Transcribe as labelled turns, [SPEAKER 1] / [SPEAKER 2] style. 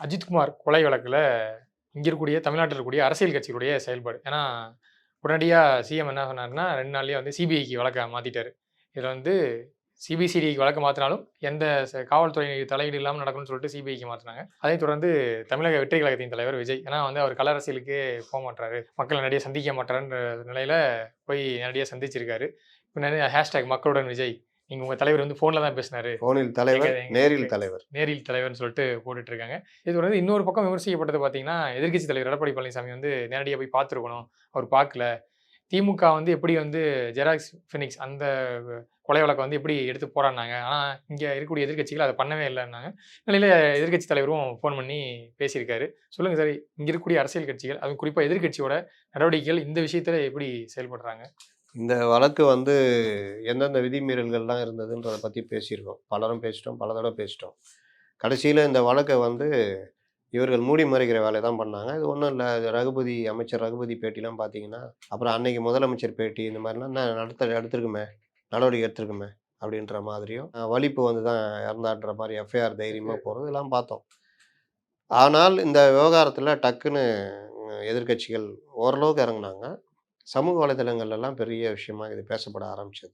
[SPEAKER 1] அஜித்குமார் கொலை வழக்கில் இங்கே இருக்கக்கூடிய தமிழ்நாட்டில் இருக்கக்கூடிய அரசியல் கட்சிகளுடைய செயல்பாடு. ஏன்னா உடனடியாக சிஎம் என்ன சொன்னார்னா ரெண்டு நாள்லேயே வந்து சிபிஐக்கு வழக்க மாற்றிட்டார் இதில் வந்து சிபிசிடிக்கு வழக்கு மாற்றினாலும் எந்த ச- காவல்துறை தலையீடு இல்லாமல் நடக்கும்னு சொல்லிட்டு சிபிஐக்கு மாற்றினாங்க அதைத் தொடர்ந்து தமிழக வெற்றி கழகத்தின் தலைவர் விஜய். ஏன்னா வந்து அவர் கல போக மாட்டாரு மக்களை நிறைய சந்திக்க மாட்டாருன்ற நிலையில் போய் நிறைய சந்திச்சிருக்காரு. இப்போ நிறைய ஹேஷ்டேக் மக்களுடன் விஜய். நீங்கள் உங்கள் தலைவர் வந்து ஃபோனில் தான் பேசினாரு.
[SPEAKER 2] போனில் தலைவர் நேரில் தலைவர்.
[SPEAKER 1] நேரில் தலைவர்னு சொல்லிட்டு போட்டுட்டு இருக்காங்க இது வந்து இன்னொரு பக்கம் விமர்சிக்கப்பட்டது பார்த்தீங்கன்னா எதிர்க்கட்சி தலைவர் எடப்பாடி பழனிசாமி வந்து நேரடியாக போய் பார்த்துருக்கணும் அவர் பார்க்கல திமுக வந்து எப்படி வந்து ஜெராக்ஸ் ஃபினிக்ஸ் அந்த கொலை வழக்கை வந்து எப்படி எடுத்து போராடினாங்க. ஆனால் இங்கே இருக்கக்கூடிய எதிர்க்கட்சிகள் அதை பண்ணவே இல்லைன்னாங்க. நிலையில் எதிர்க்கட்சி தலைவரும் ஃபோன் பண்ணி பேசியிருக்காரு. சொல்லுங்கள் சார் இங்கே இருக்கக்கூடிய அரசியல் கட்சிகள் அதுவும் குறிப்பாக எதிர்க்கட்சியோட நடவடிக்கைகள் இந்த விஷயத்தில் எப்படி செயல்படுறாங்க?
[SPEAKER 2] இந்த வழக்கு வந்து எந்தெந்த விதிமீறல்கள்லாம் இருந்ததுன்றதை பற்றி பேசியிருக்கோம். பலரும் பேசிட்டோம் பல தடவை பேசிட்டோம். கடைசியில் இந்த வழக்கை வந்து இவர்கள் மூடி மறைக்கிற வேலையை தான் பண்ணாங்க. இது ஒன்றும் இல்லை. ரகுபதி அமைச்சர் ரகுபதி பேட்டிலாம் பார்த்தீங்கன்னா அப்புறம் அன்னைக்கு முதலமைச்சர் பேட்டி இந்த மாதிரிலாம் என்ன நடத்த எடுத்திருக்குமே? நடவடிக்கை எடுத்திருக்குமே? அப்படின்ற மாதிரியும் வலிப்பு வந்து தான் இறந்தான்ற மாதிரி எஃப்ஐஆர் தைரியமாக போகிறது இதெல்லாம் பார்த்தோம். ஆனால் இந்த விவகாரத்தில் டக்குன்னு உம், எதிர்க்கட்சிகள் ஓரளவுக்கு இறங்குனாங்க. சமூக வலைதளங்கள்லாம் பெரிய விஷயமா இது பேசப்பட ஆரம்பிச்சது.